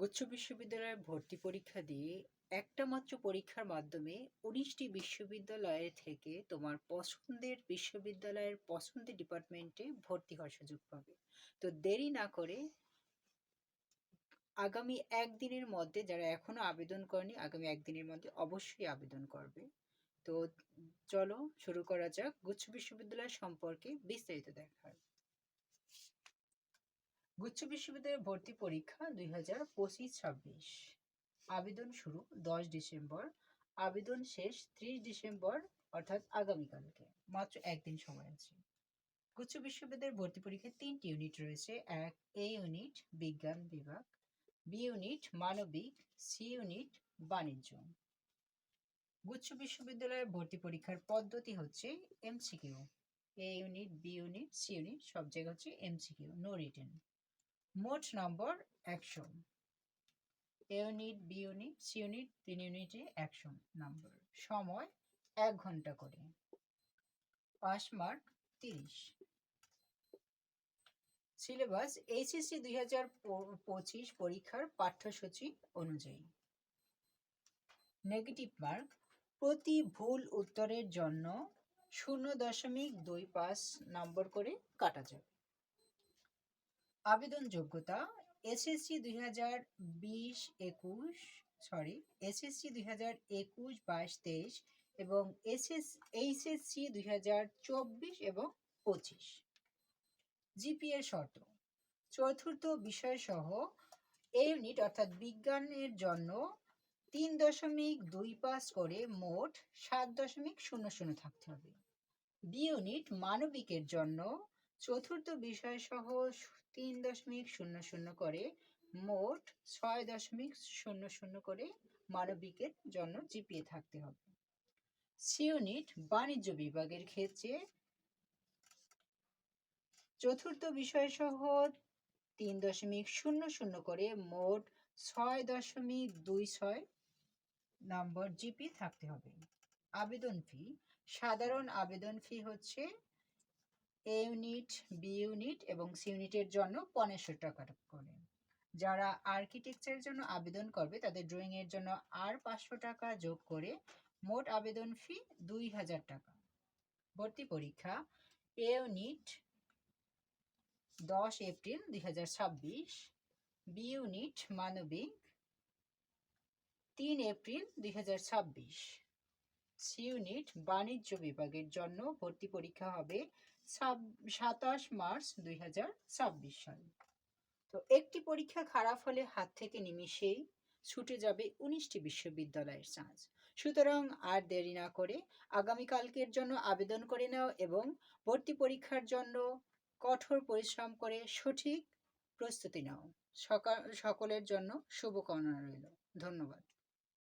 গুচ্ছ বিশ্ববিদ্যালয়ে ভর্তি পরীক্ষা দিয়ে একটা মাত্র পরীক্ষার মাধ্যমে উনিশটি বিশ্ববিদ্যালয় থেকে তোমার পছন্দের বিশ্ববিদ্যালয়ের পছন্দের ডিপার্টমেন্টে ভর্তি হওয়ার সুযোগ পাবে। তো দেরি না করে আগামী একদিনের মধ্যে যারা এখনও আবেদন করেনি, আগামী একদিনের মধ্যে অবশ্যই আবেদন করবে। তো চলো শুরু করা যাক। গুচ্ছ বিশ্ববিদ্যালয় সম্পর্কে বিস্তারিত দেখার। গুচ্ছ বিশ্ববিদ্যালয়ের ভর্তি পরীক্ষা দুই হাজার পঁচিশ ছাব্বিশ আবেদন শুরু দশ ডিসেম্বর। আবেদন শেষ ত্রিশ ডিসেম্বর, অর্থাৎ আগামীকালকে। মাত্র একদিন সময় আছে। গুচ্ছ বিশ্ববিদ্যালয়ের ভর্তি পরীক্ষায় তিনটি ইউনিট রয়েছে। এক, এ ইউনিট, বিজ্ঞান বিভাগ। বি ইউনিট, মানবিক। সি ইউনিট, বাণিজ্য। গুচ্ছ বিশ্ববিদ্যালয়ের ভর্তি পরীক্ষার পদ্ধতি হচ্ছে MCQ. A unit, B unit, C unit, সব জায়গা হচ্ছে এমসিকিউ, নো রিটেন। মোট নম্বর একশো। A unit B unit C unit তিন ইউনিটে একশো নম্বর। সময় এক ঘণ্টা করে। পাস মার্ক তিরিশ। সিলেবাস এইচএসসি দুই হাজার পঁচিশ পরীক্ষার পাঠ্যসূচি অনুযায়ী। নেগেটিভ মার্ক প্রতি ভুল উত্তরের জন্য শূন্য দশমিক দুই পাঁচ নম্বর করে কাটা যাবে আবেদন যোগ্যতা এসএসসি দুই হাজার বিশ একুশ সরি এসএসসি দুই হাজার একুশ বাইশ তেইশ এবং এসএস এইচএসসি দুই হাজার চব্বিশ এবং পঁচিশ। জিপিএ শর্ত। চতুর্থ বিষয় সহ এ ইউনিট অর্থাৎ বিজ্ঞানের জন্য তিন দশমিক দুই পাঁচ করে মোট সাত দশমিক শূন্য শূন্য থাকতে হবে। বি ইউনিট মানবিকের জন্য চতুর্থ বিষয় সহ তিন দশমিক শূন্য শূন্য করে মোট ছয় দশমিক শূন্য শূন্য করে মানবিকের জন্য জিপিএ থাকতে হবে। সি ইউনিট বাণিজ্য বিভাগের ক্ষেত্রে চতুর্থ বিষয় সহ তিন দশমিক শূন্য শূন্য করে মোট ছয় দশমিক দুই ছয় নম্বর জিপি থাকতে হবে। আবেদন ফি, সাধারণ আবেদন ফি হচ্ছে এ ইউনিট বি ইউনিট এবং সি ইউনিটের জন্য পনেরোশো টাকা করে। যারা আর্কিটেকচারের জন্য আবেদন করবে, তাদের ড্রয়িং এর জন্য আর পাঁচশো টাকা যোগ করে মোট আবেদন ফি দুই হাজার টাকা। ভর্তি পরীক্ষা এ ইউনিট দশ এপ্রিল দুই হাজার ছাব্বিশ বি ইউনিট মানবিক, তিন এপ্রিল দুই হাজার ছাব্বিশ। সি ইউনিট বাণিজ্য বিভাগের জন্য ভর্তি পরীক্ষা হবে সাতাশ মার্চ দুই সাল। তো একটি পরীক্ষা খারাপ হলে হাত থেকে নিমিশেই ছুটে যাবে উনিশটি বিশ্ববিদ্যালয়ের চান্স। সুতরাং আর দেরি না করে আগামীকালকের জন্য আবেদন করে নাও এবং ভর্তি পরীক্ষার জন্য কঠোর পরিশ্রম করে সঠিক প্রস্তুতি নাও। সকাল সকলের জন্য শুভকামনা রইল। ধন্যবাদ।